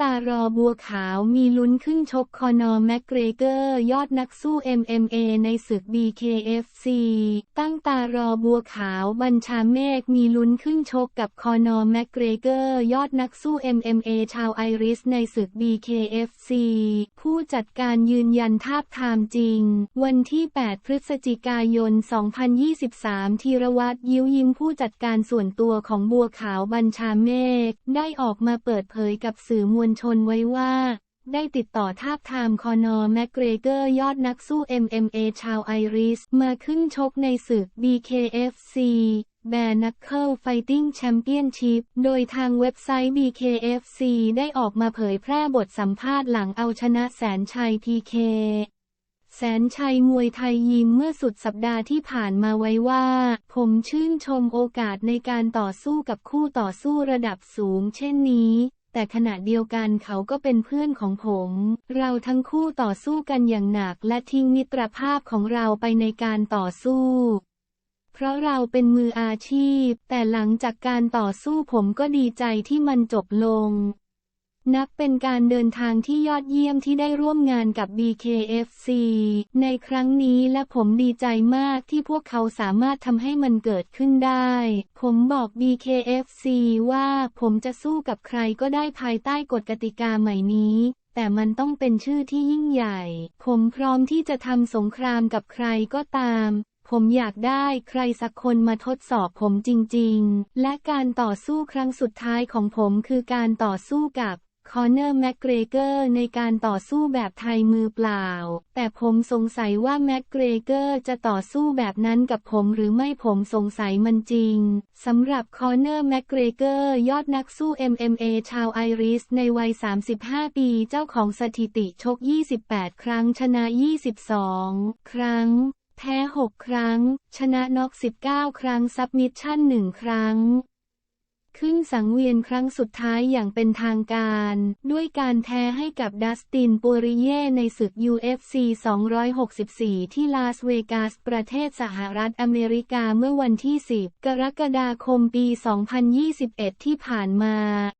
ตารอบัวขาวมีลุ้นขึ้นชกคอนอร์แมกเกรเกอร์ ยอดนักสู้ MMA ในศึก BKFC ตั้งตารอบัวขาวบัญชาเมฆมีลุ้นขึ้นชกกับคอนอร์แมกเกรเกอร์ ยอดนักสู้ MMA ชาวไอริสในศึก BKFC ผู้จัดการยืนยันทาบทามจริง วันที่ 8 พฤศจิกายน 2023 ธีรวัตรยิ้วยิ้มผู้จัดการส่วนตัวของบัวขาวบัญชาเมฆได้ออกมาเปิดเผยกับสื่อมวลชนไว้ว่า ได้ติดต่อทาบทามคอนอร์แมกเกรเกอร์ยอดนักสู้ MMA ชาวไอริส มาขึ้นชกในศึก BKFC แบร์นักเคิลไฟติ้งแชมเปี้ยนชิพโดยทางเว็บไซต์ BKFC ได้ออกมาเผยแพร่บทสัมภาษณ์หลังเอาชนะแสนชัย PK แสนชัยมวยไทยยิมเมื่อสุดสัปดาห์ที่ผ่านมาไว้ว่า ผมชื่นชมโอกาสในการต่อสู้กับคู่ต่อสู้ระดับสูงเช่นนี้ แต่ขณะเดียวกันเขาก็เป็นเพื่อนของผม เราทั้งคู่ต่อสู้กันอย่างหนักและทิ้งมิตรภาพของเราไปในการต่อสู้ เพราะเราเป็นมืออาชีพ แต่หลังจากการต่อสู้ผมก็ดีใจที่มันจบลง นับเป็นการเดินทางที่ยอดเยี่ยมที่ได้ร่วมงานกับ BKFC ในครั้งนี้และผมดีใจมากที่พวกเขาสามารถทำให้มันเกิดขึ้นได้ ผมบอก BKFC ว่าผมจะสู้กับใครก็ได้ภายใต้กฎกติกาใหม่นี้แต่มันต้องเป็นชื่อที่ยิ่งใหญ่ ผมพร้อมที่จะทำสงครามกับใครก็ตาม ผมอยากได้ใครสักคนมาทดสอบผมจริง ๆ และการต่อสู้ครั้งสุดท้ายของผมคือการต่อสู้กับ คอนเนอร์แมกเกรเกอร์ในการต่อสู้แบบไทยมือเปล่า แต่ผมสงสัยว่าแมกเกรเกอร์จะต่อสู้แบบนั้นกับผมหรือไม่ผมสงสัยมันจริง สำหรับคอนเนอร์แมกเกรเกอร์ยอดนักสู้ MMA ชาวไอริสในวัย 35 ปีเจ้าของสถิติชก 28 ครั้งชนะ 22 ครั้ง แพ้ 6 ครั้ง ชนะน็อก 19 ครั้งซับมิชชั่น 1 ครั้ง ขึ้นสังเวียนครั้งสุดท้ายอย่างเป็นทางการ ด้วยการแพ้ให้กับดัสตินปูริเย่ในศึก UFC 264 ที่ลาสเวกัส ประเทศสหรัฐอเมริกาเมื่อวันที่ 10 กรกฎาคมปี 2021 ที่ผ่านมา